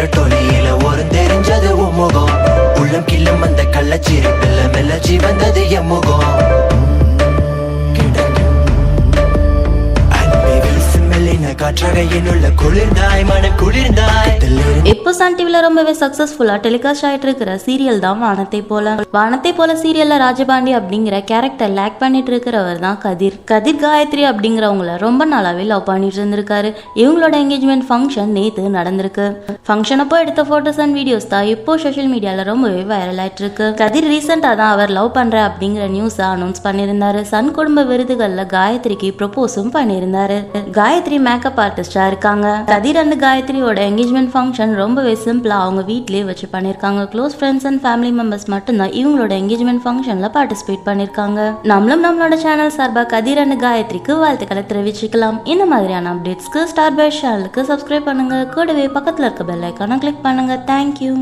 இரட்டொலியில ஒரு தெரிஞ்சது உம்முகம் உள்ளம் கிள்ளம் அந்த கள்ளச்சிரிப்பில் மெல்ல ஜீவந்தது எம்முகம் குளிர்ந்தாய் மனம் குளிர்ந்தாய் இப்போ சன் டிவில ரொம்பவே சக்சஸ்ஃபுல்லா டெலிகாஸ்ட் ஆயிட்டு இருக்கிற சீரியல் தான் வானத்தை போல. வானத்தை போல சீரியல்ல ராஜபாண்டி அப்படிங்கிற கேரக்டர் லேக் பண்ணிட்டு இருக்கிறவர் தான் கதிர். கதிர் காயத்ரி அப்படிங்கிறவங்கள ரொம்ப நாளாவே லவ் பண்ணிட்டு இருந்திருக்காரு இவங்களோட என்கேஜ்மெண்ட் ஃபங்க்ஷன் நேத்து நடந்திருக்கு. ஃபங்க்ஷன் அப்போ எடுத்த போட்டோஸ் அண்ட் வீடியோஸ் தான் இப்போ சோஷியல் மீடியால ரொம்பவே வைரல் ஆயிட்டு இருக்கு கதிர் ரீசெண்டா தான் அவர் லவ் பண்ற அப்படிங்கிற நியூஸ் அனௌன்ஸ் பண்ணியிருந்தாரு. சன் குடும்ப விருதுகள்ல காயத்ரிக்கு ப்ரொபோஸும் பண்ணியிருந்தாரு. காயத்ரி மேக்கப் ஆர்டிஸ்டா இருக்காங்க. கதிர் அண்ட் காயத்ரியோட என்கேஜ்மெண்ட் ஃபங்க்ஷன் ரொம்பவே சிம்பிளா அவங்க வீட்லயே வச்சு பண்ணிருக்காங்க. Close friends and family members மட்டும்தான் இவங்களோட என்கேஜ்மெண்ட் ஃபங்க்ஷன்ல பார்ட்டிசிபேட் பண்ணிருக்காங்க. நம்மளும் நம்மளோட சேனல் சார்பா கதிர் அண்ட் காயத்ரிக்கு வாழ்த்துக்களை தெரிவிச்சுக்கலாம். இந்த மாதிரியான அப்டேட்ஸ்க்கு ஸ்டார் பை சேனலுக்கு சப்ஸ்கிரைப் பண்ணுங்க. கூடவே பக்கத்துல இருக்க பெல் ஐக்கானை கிளிக் பண்ணுங்க. தேங்க்யூ